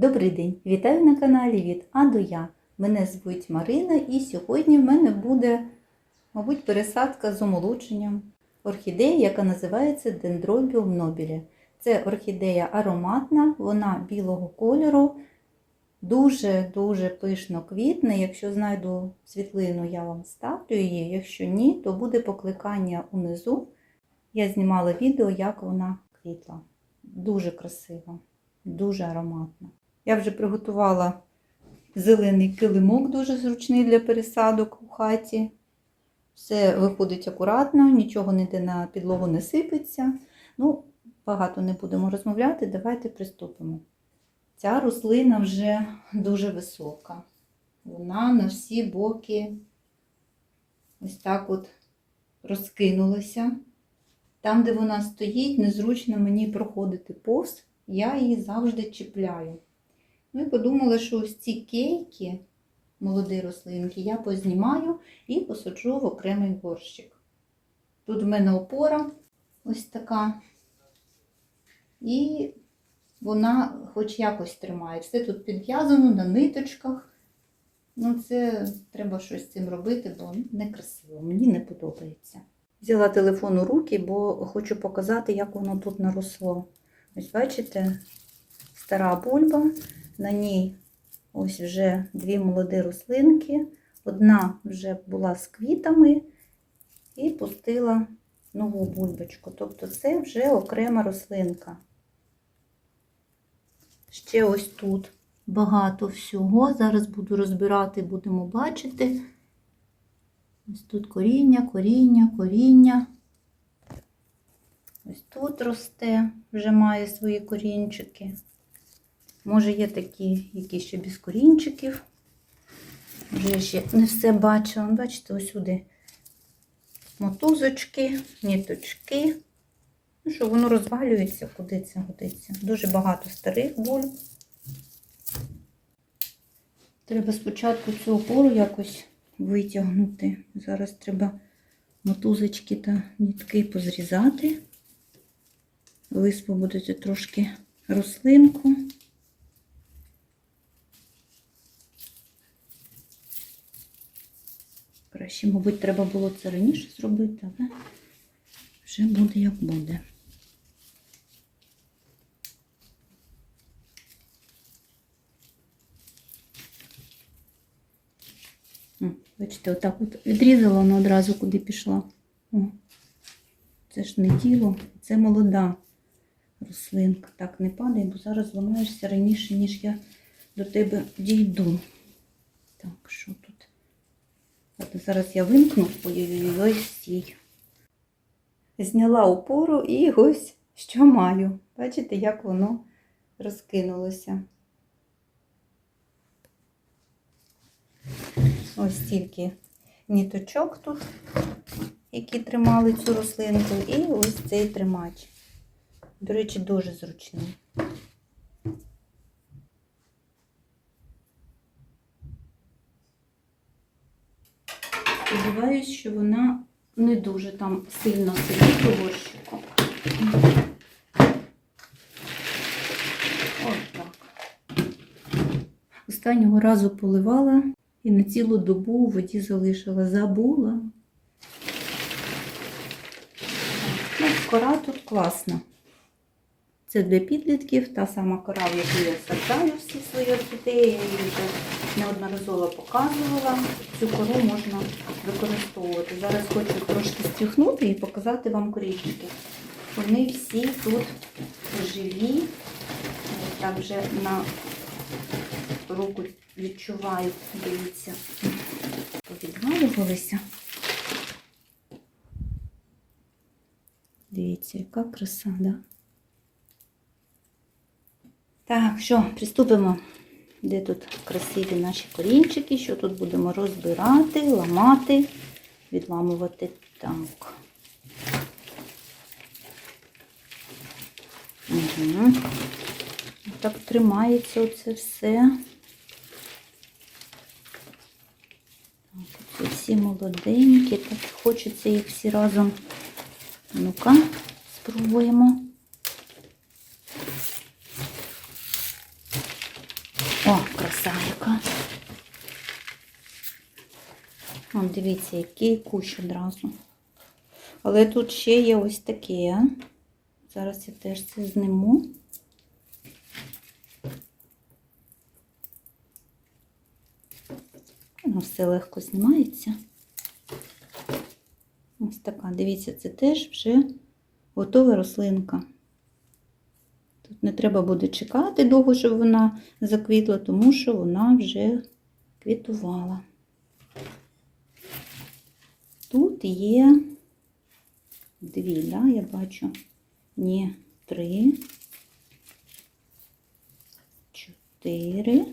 Добрий день! Вітаю на каналі від А до Я. Мене звуть Марина і сьогодні в мене буде, мабуть, пересадка з омолодженням орхідеї, яка називається Dendrobium nobile. Це орхідея ароматна, вона білого кольору, дуже-дуже пишно квітне. Якщо знайду світлину, я вам ставлю її. Якщо ні, то буде покликання унизу. Я знімала відео, як вона квітла. Дуже красиво, дуже ароматна. Я вже приготувала зелений килимок, дуже зручний для пересадок у хаті. Все виходить акуратно, нічого ніде на підлогу не сипеться. Ну, багато не будемо розмовляти, давайте приступимо. Ця рослина вже дуже висока. Вона на всі боки ось так от розкинулася. Там, де вона стоїть, незручно мені проходити повз, я її завжди чіпляю. Ну і подумала, що ось ці кейки, молоді рослинки, я познімаю і посаджу в окремий горщик. Тут в мене опора ось така. І вона хоч якось тримає. Все тут підв'язано на ниточках. Ну, це треба щось з цим робити, бо некрасиво, мені не подобається. Взяла телефон у руки, бо хочу показати, як воно тут наросло. Ось бачите, стара бульба, на ній ось вже дві молоді рослинки. Одна вже була з квітами і пустила нову бульбочку. Тобто це вже окрема рослинка. Ще ось тут багато всього. Зараз буду розбирати, будемо бачити. Ось тут коріння, коріння, коріння. Ось тут росте, вже має свої корінчики. Може, є такі, які ще без корінчиків. Вже я ще не все бачила. Бачите, ось мотузочки, ніточки. Ну що, воно розвалюється, куди це годиться. Дуже багато старих бульб. Треба спочатку цю опору якось витягнути. Зараз треба мотузочки та нітки позрізати. Висвободити трошки рослинку. Краще, мабуть, треба було це раніше зробити, але вже буде як буде. Бачите, отак от відрізала вона одразу куди пішла. О, це ж не тіло, це молода рослинка. Так, не падай, бо зараз ламаєшся раніше, ніж я до тебе дійду. Так, що тут? Зараз я вимкну ой-ой-ой, стій. Зняла опору і ось що маю. Бачите, як воно розкинулося. Ось стільки ніточок тут, які тримали цю рослинку, і ось цей тримач. До речі, дуже зручний. Сподіваюсь, що вона не дуже там сильно сидить у горщику. Ось так. Останнього разу поливала і на цілу добу у воді залишила. Забула. Ну, кора тут класна. Це для підлітків, та сама кора, в яку я саджаю всі свої орхідеї. Неодноразово показувала. Цю кору можна використовувати. Зараз хочу трошки стряхнути і показати вам корінчики. Вони всі тут живі. Так вже на руку відчуваю, дивіться, повідвалювалися. Дивіться, яка краса, да? Так, що, приступимо. Де тут красиві наші корінчики, що тут будемо розбирати, ламати, відламувати так. Угу. Так тримається оце все. Так, оце всі молоденькі, так хочеться їх всі разом. Ну-ка, спробуємо. краса яка. О, дивіться, який кущ одразу. Але тут ще є ось таке. Зараз я теж це зниму. Воно все легко знімається. Ось така, дивіться, це теж вже готова рослинка. Тут не треба буде чекати довго, щоб вона заквітла, тому що вона вже квітувала. Тут є дві, да, я бачу. Ні, три, чотири,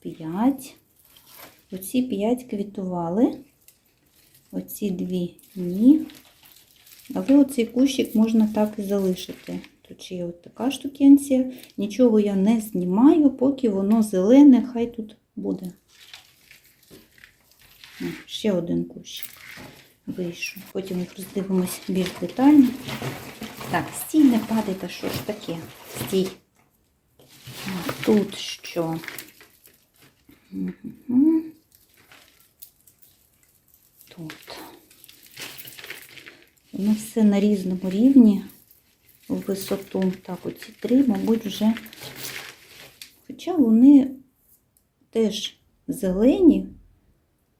п'ять. Оці п'ять квітували, оці дві ні. Але оцей кущик можна так і залишити. Тут є от така штукенція. Нічого я не знімаю, поки воно зелене, хай тут буде. Ще один кущик вийшов. Потім їх роздивимось більш детально. Так, стій, не падай, та що ж таке? Стій. Тут що? Угу. Тут. Воно все на різному рівні в висоту. Так, оці три, мабуть, вже. Хоча вони теж зелені,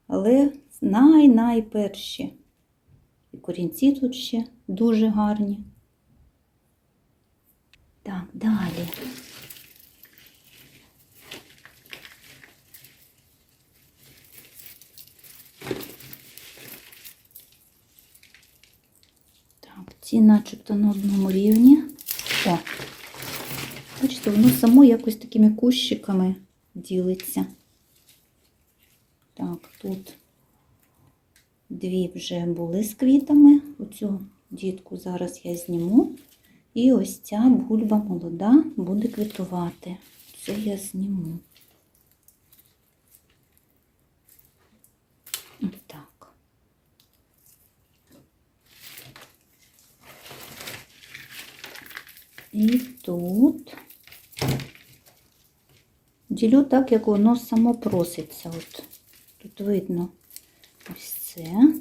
але най-найперші. І корінці тут ще дуже гарні. Так, далі. Так, ці начебто на одному рівні. О, бачите, воно само якось такими кущиками ділиться. Тут дві вже були з квітами. Оцю дітку зараз я зніму. І ось ця бульба молода буде квітувати. Це я зніму. Так. І тут ділю так, як воно само проситься. От тут видно ось це.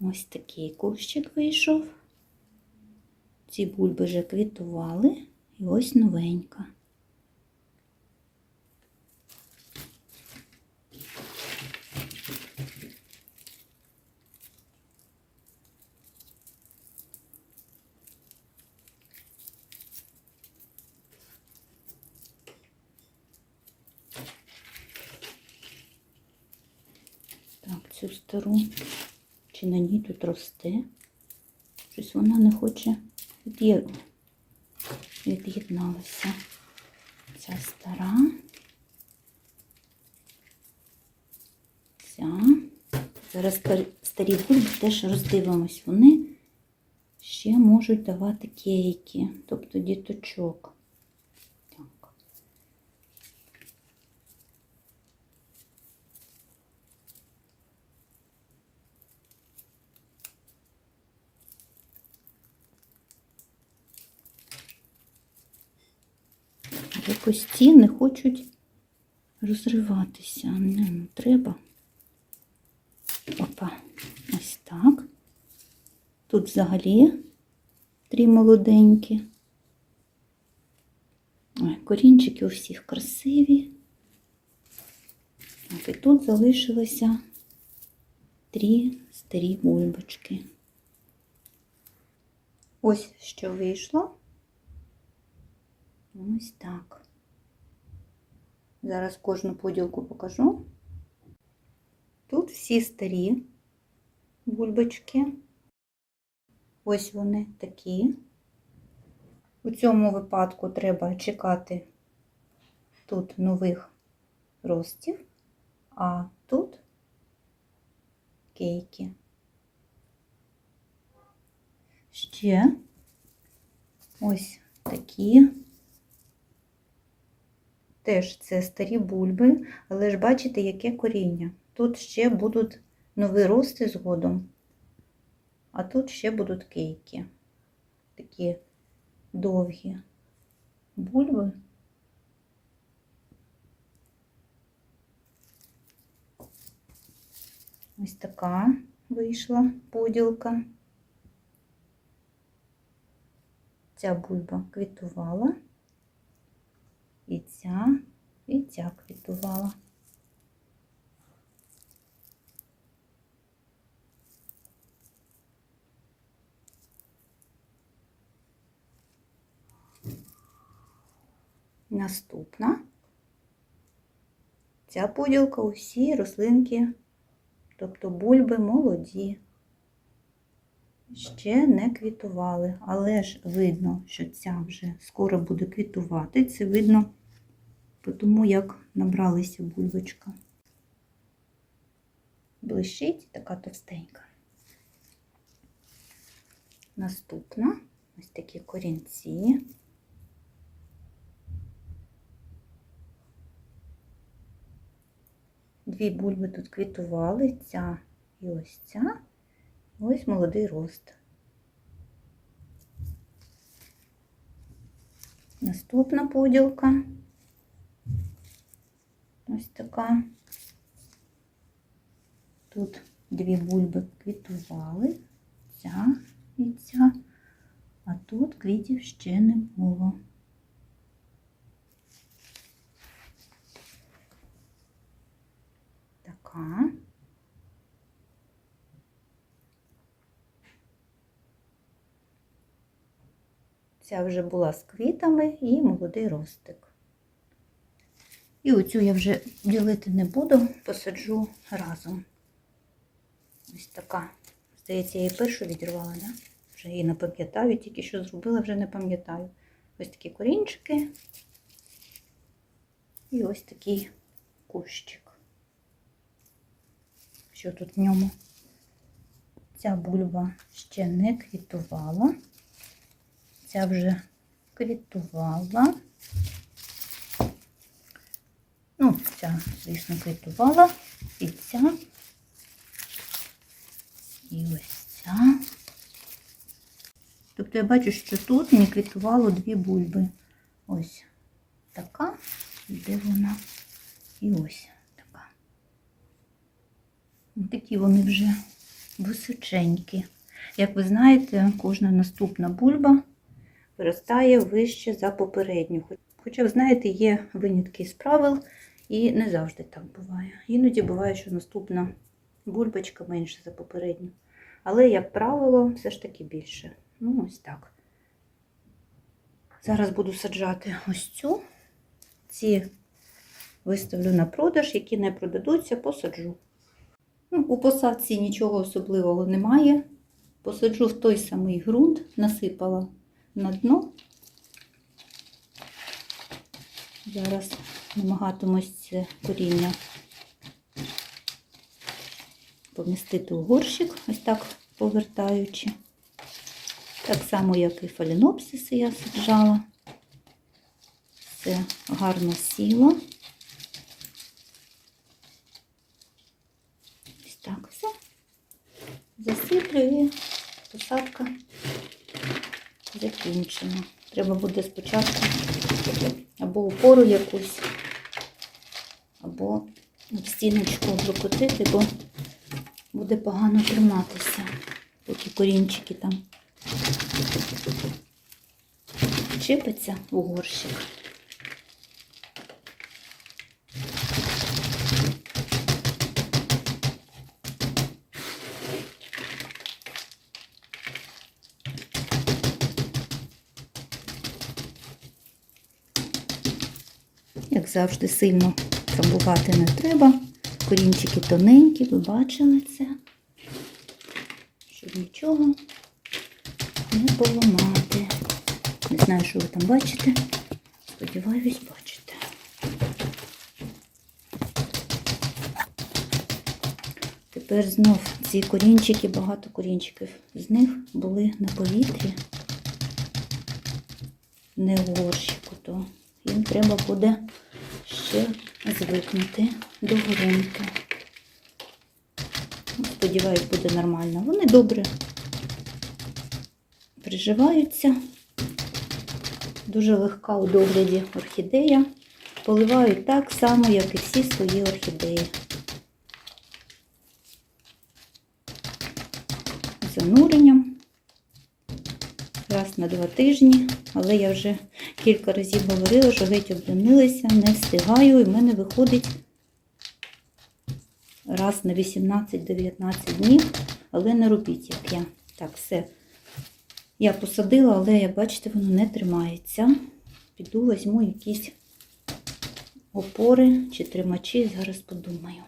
Ось такий кущик вийшов. Ці бульби вже квітували, і ось новенька. Стару, чи на ній тут росте? Щось вона не хоче від'єдналася. Ця стара. Ця. Зараз старі бульби теж роздивимось. Вони ще можуть давати кейки, тобто діточок. Так. Якось ці не хочуть розриватися. Не, не треба. Опа, ось так. Тут взагалі три молоденькі. Ой, корінчики у всіх красиві. Так, і тут залишилося три старі бульбочки. Ось що вийшло. Ось так. Зараз кожну поділку покажу. Тут всі старі бульбочки. Ось вони такі. У цьому випадку треба чекати тут нових ростів, а тут кейки. Ще ось такі теж це старі бульби, але ж бачите, яке коріння. Тут ще будуть нові рости згодом, а тут ще будуть кейки. Такі довгі бульби. Ось така вийшла поділка. Ця бульба квітувала, і ця, і ця квітувала. Наступна. Ця поділка усі рослинки, тобто бульби молоді ще не квітували, але ж видно, що ця вже скоро буде квітувати. Це видно тому, як набралися бульбочка. Блищить така товстенька. Наступна ось такі корінці. Дві бульби тут квітували, ця і ось ця. Ось молодий рост. Наступна поділка. Ось така. Тут дві бульби квітували, ця і ця, а тут квітів ще не було. Така. Ця вже була з квітами і молодий ростик. І оцю я вже ділити не буду, посаджу разом. Ось така. Здається, я її першу відірвала, да? Вже її не пам'ятаю, тільки що зробила, вже не пам'ятаю. Ось такі корінчики. І ось такий кущик. Що тут в ньому? Ця бульба ще не квітувала. Ця вже квітувала. Ця, звісно, квітувала. І ця. І ось ця. Тобто я бачу, що тут не квітувало дві бульби. Ось така, де вона? І ось така. Такі вони вже височенькі. Як ви знаєте, кожна наступна бульба виростає вище за попередню. Хоча, ви знаєте, є винятки з правил, і не завжди так буває. Іноді буває, що наступна бульбочка менше за попередню. Але, як правило, все ж таки більше. Ну, ось так. Зараз буду саджати ось цю. Ці виставлю на продаж, які не продадуться, посаджу. Ну, у посадці нічого особливого немає. Посаджу в той самий ґрунт, насипала на дно. Зараз намагатимусь це коріння помістити у горщик, ось так повертаючи. Так само, як і фалінопсиси я саджала. Все гарно сіло. Ось так все. Засиплю і посадка закінчена. Треба буде спочатку або опору якусь, або в стіночку облокотити, бо буде погано триматися, поки корінчики там чіпиться у горщик. Як завжди, сильно трамбувати не треба. Корінчики тоненькі, ви бачили це, щоб нічого не поламати. Не знаю, що ви там бачите. Сподіваюсь, бачите. Тепер знов ці корінчики, багато корінчиків з них були на повітрі, не в горщику, то їм треба буде ще звикнути до ґрунту. Ну, Сподіваюсь, буде нормально. Вони добре приживаються. Дуже легка у догляді орхідея. Поливаю так само, як і всі свої орхідеї. Зануренням на два тижні, але я вже кілька разів говорила, що геть обленилася, не встигаю, і в мене виходить раз на 18-19 днів, але не робіть, як я. Так, все. Я посадила, але, як бачите, воно не тримається. Піду візьму якісь опори чи тримачі, зараз подумаю.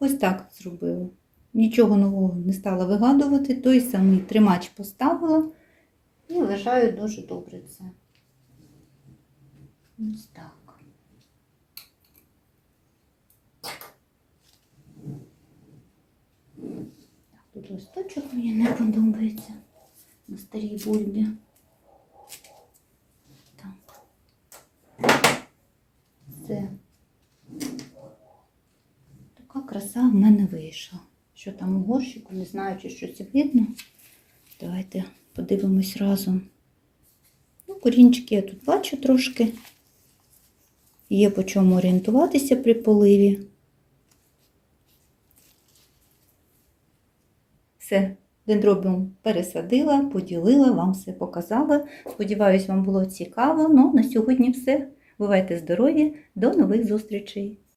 Ось так зробила. Нічого нового не стала вигадувати, той самий тримач поставила і вважаю дуже добре це. Ось так. Тут листочок мені не подобається на старій бульбі. Так. Це така краса в мене вийшла. Що там у горщику, не знаю, чи щось видно. Давайте подивимось разом. Ну, корінчики я тут бачу трошки. Є по чому орієнтуватися при поливі. Все, дендробіум пересадила, поділила, вам все показала. Сподіваюсь, вам було цікаво. Ну, на сьогодні все. Бувайте здорові, до нових зустрічей!